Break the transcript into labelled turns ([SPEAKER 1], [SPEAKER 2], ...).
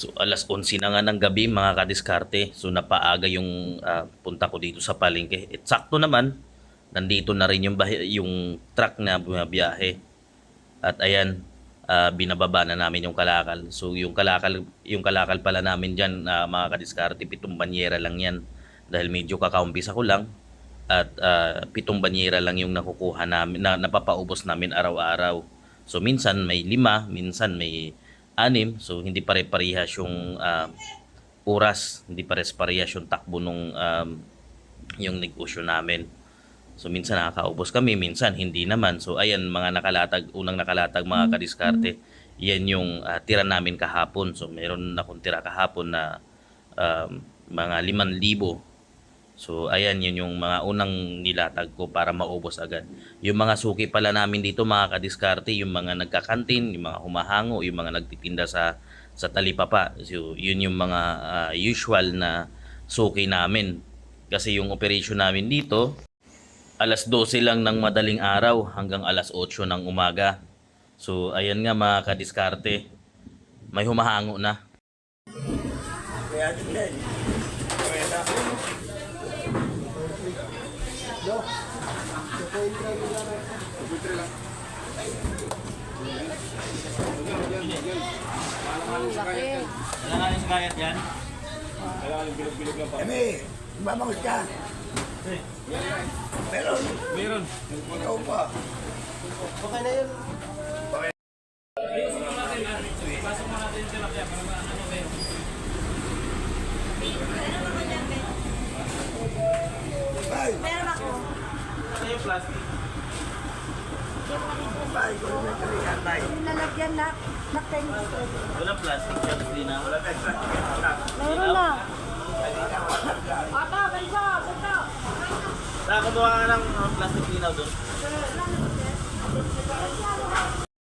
[SPEAKER 1] So alas 11 na nga ng gabi mga kadiskarte. So napaaga yung ah, punta ko dito sa palengke. At sakto naman, nandito na rin yung, yung truck na bumabiyahe. At ayan, ah, binababa na namin yung kalakal. So yung kalakal, yung kalakal pala namin dyan, ah, mga kadiskarte, pitong banyera lang yan. Dahil medyo kakaumpisa ko lang. At ah, pitong banyera lang yung nakukuha namin, na, napapaubos namin araw-araw. So minsan may lima, minsan may anim. So hindi pare-parehas yung ah, oras, hindi pare-parehas yung takbo nung um, yung negosyo namin. So minsan nakakaubos kami, minsan hindi naman. So ayan mga nakalatag, unang nakalatag mga kadiskarte. Yan yung ah, tira namin kahapon. So meron akong tira kahapon na um, mga 5,000. So ayan yun yung mga unang nilatag ko para maubos agad. Yung mga suki pala namin dito mga kadiskarte, yung mga nagkakantin, yung mga humahango, yung mga nagtitinda sa sa talipapa. So yun yung mga ah, usual na suki namin. Kasi yung operation namin dito, alas 12 lang ng madaling araw hanggang alas 8 ng umaga. So ayan nga mga kadiskarte, may humahango na.
[SPEAKER 2] Kaya na.
[SPEAKER 1] Kailangan sa kayat yan?
[SPEAKER 2] Emi, mamangus ka. Meron.
[SPEAKER 3] Meron.
[SPEAKER 2] Ikaw pa.
[SPEAKER 3] Okay na yun.
[SPEAKER 2] Bay,
[SPEAKER 4] Meron ako.
[SPEAKER 3] Ano yung plastic?
[SPEAKER 2] bay, kung may kalihan, bay.
[SPEAKER 4] Nilalagyan na. Nakten.
[SPEAKER 1] Walang plastic siya, hindi na.
[SPEAKER 2] Wala na extra.
[SPEAKER 4] Meron na. Ata, ganito, ganito.
[SPEAKER 1] Nakakuha ka ng plastic linaw doon.